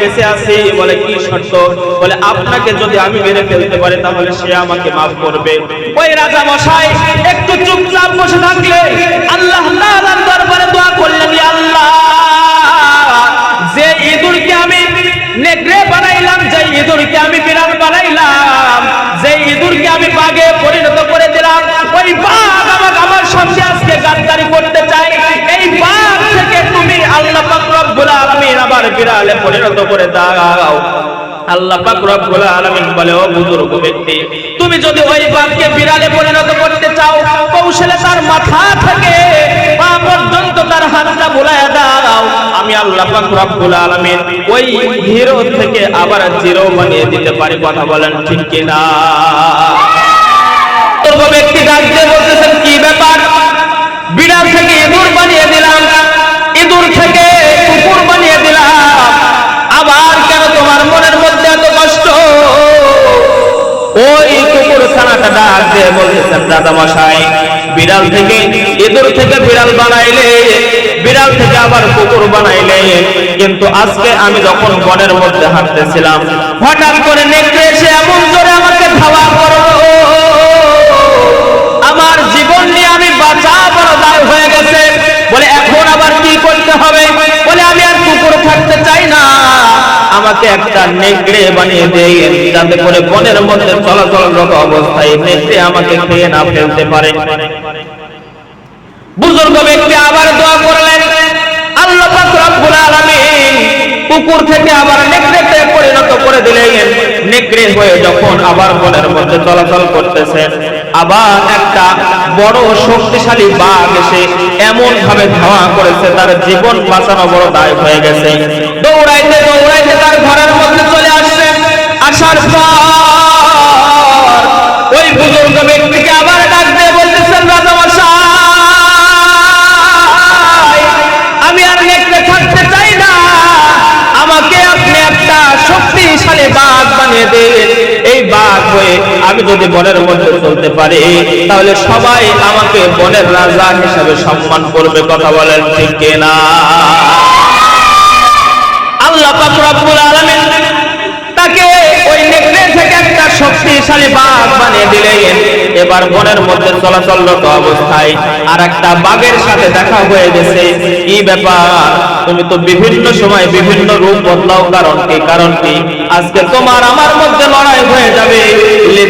বেঁচে আছে, বলে কি শর্ত বলে, আপনাকে যদি আমি মেরে ফেলতে পারি, তাহলে সে আমাকে মাফ করবে। ওই রাজা মশাই, একটু চুপচাপ বসে থাকলে আল্লাহ তাআলার আবার বিড়ালে পরিণত করে দাও। আল্লাহ পাক রব্বুল আলামিন বলে, ও বুজুর্গ ব্যক্তি, তুমি যদি ওই বাঘকে বিড়ালে পরিণত করতে চাও, কৌশলে তার মাথা থেকে পা পর্যন্ত তার হাতটা বুলায় দাও। আমি আল্লাহ পাক রব্বুল আলামিন ওই হিরো থেকে আবার জিরো বানিয়ে দিতে পারি। কথা বলেন ঠিক কি না বুজুর্গ ব্যক্তি ডাক দিয়ে বলতেছেন কি ব্যাপার বিড়াল থেকে ইঁদুর বানিয়ে দিলাম ইঁদুর থেকে কুকুর বানিয়ে দিলাম আবার কেন তোমার মনের মধ্যে এত কষ্ট ওই কুকুর ছানাটা ডাক বলেছেন দাদা মশাই বিড়াল থেকে ইঁদুর থেকে বিড়াল বানাইলে, বিড়াল থেকে আবার কুকুর বানাইলে। কিন্তু আজকে আমি যখন বনের মধ্যে হাঁটতেছিলাম, হঠাৎ করে নেকড়ে এসে এমন জোরে আমাকে ধাওয়া করল আমাকে একটা নেকড়ে বানিয়ে দেয় যাতে করে বনের মধ্যে চলাচলরত অবস্থায় নেকড়ে আমাকে খেয়ে না ফেলতে পারে। বুজুর্গ ব্যক্তি আবার দোয়া করলেন, আল্লাহ আলামিন কুকুর থেকে আবার নেকড়েতে পরিণত করে দিলেন। নেকড়ে হয়ে যখন আবার বনের মধ্যে চলাচল করতেছেন আবার একটা বড় শক্তিশালী বাঘ এসে এমন ভাবে ধাওয়া করেছে, তার জীবন বাঁচানো বড় দায় হয়ে গেছে। দৌড়াইতে দৌড়াইতে তার ঘরের মধ্যে চলে আসছে। আসার ওই বুজুর্গ ব্যক্তিকে আবার ডাক দিয়ে বলতেছেন রাজা মশাই আমি আর নেকড়ে থাকতে চাই না। আমাকে আপনি একটা শক্তিশালী বাঘ বানিয়ে দেন। এই বাঘ হয়ে আমি যদি বনের মধ্যে চলতে পারি, তাহলে সবাই আমাকে বনের রাজা হিসাবে সম্মান করবে। কথা বলেন ঠিক কিনা? আল্লাহ রব্বুল তাকে ওই নেকড়ে থেকে একটা শক্তিশালী বাঘ বানিয়ে দিলেন। এবার বনের মধ্যে চলাচলরত অবস্থায় আর একটা বাঘের সাথে দেখা হয়ে গেছে। কি ব্যাপার? তুমি তো বিভিন্ন সময় বিভিন্ন রূপ বদলাও। কারণ কি? কারণ কি? আজকে তোমার আমার মধ্যে লড়াই হয়ে যাবে।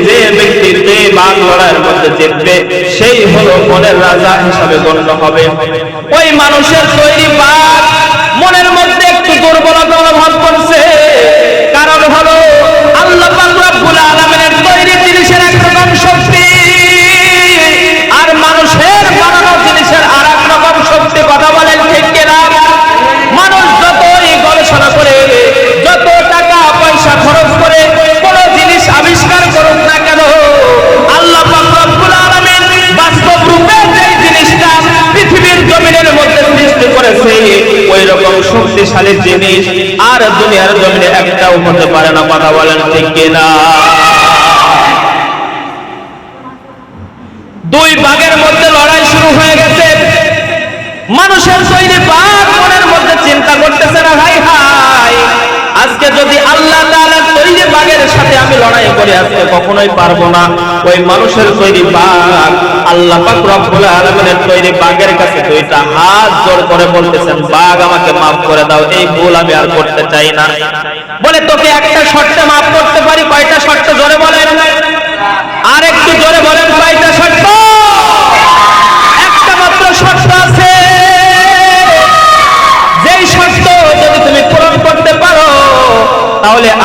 যে যে বাঘ লড়াইয়ের মধ্যে জিতবে, সেই হলো বনের রাজা হিসাবে গণ্য হবে। ওই মানুষের তৈরি বাঘ মনের মধ্যে একটু রকম শক্তিশালী জিনিস, আর দুনিয়ার জমিনে একটাও হতে পারে না, কথা বলেন ঠিক কিনা? দুই বাঘের মধ্যে লড়াই শুরু হয়ে গেছে। মানুষের শরীরে বাঘ মনের মধ্যে চিন্তা করতেছে না ভাই হাই। আজকে যদি আল্লাহ লড়াই আসতে কখনোই পারব না। ওই মানুষের তৈরি বাঘ, আল্লাহ পাক তৈরি বাঘের কাছে দুইটা হাত জোর করে বলতেছেন, বাঘ, আমাকে মাফ করে দাও, এই ভুল আমি আর করতে চাই না। বলে, তোকে একটা শর্তে মাফ করতে পারি, কয়টা শর্তে জোরে বলেন? আর জোরে বলেন।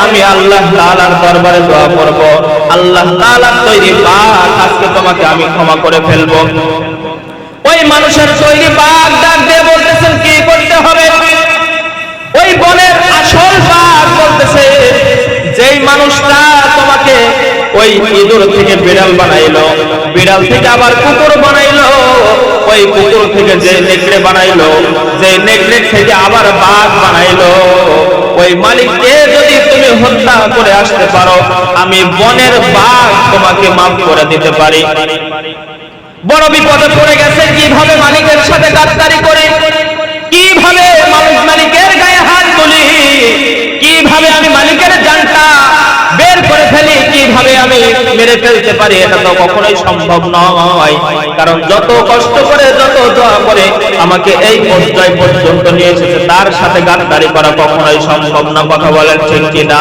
আমি আল্লাহ তাআলার দরবারে দোয়া করব। আল্লাহ তাআলার তৈরি বাঘ আজকে তোমাকে আমি ক্ষমা করে ফেলব। ওই মানুষের তৈরি বাঘ ডাক দিয়ে বলতেছেন, কি করতে হবে? ওই বনের আসল বাঘ বলতেছে, যেই মানুষটা তোমাকে ওই ইঁদুর থেকে বিড়াল বানাইলো, বিড়াল থেকে আবার কুকুর বানাইলো, ওই কুকুর থেকে যে নেকড়ে বানাইলো, যে নেকড়ে থেকে আবার বাঘ বানাইলো, ওই মালিককে যদি তুমি হত্যা করে আসতে পারো, আমি বনের বাঘ তোমাকে মাফ করে দিতে পারি। বড় বিপদে পড়ে গেছে, কীভাবে মালিকের সাথে গাদ্দারি করে? কীভাবে মালিক মালিকের গায়ে হাত তুলি? কীভাবে আমি মালিকের জানটা বের করে ফেলি? কীভাবে আমি মেরে ফেলতে পারি? এটা তো কখনোই সম্ভব নয়। কারণ যত কষ্ট করে যত দোয়া করে আমাকে এই পর্যায় পর্যন্ত নিয়ে এসেছে। তার সাথে গাদ্দারি করা কখনোই সম্ভব না, কথা বলেন ঠিক কিনা?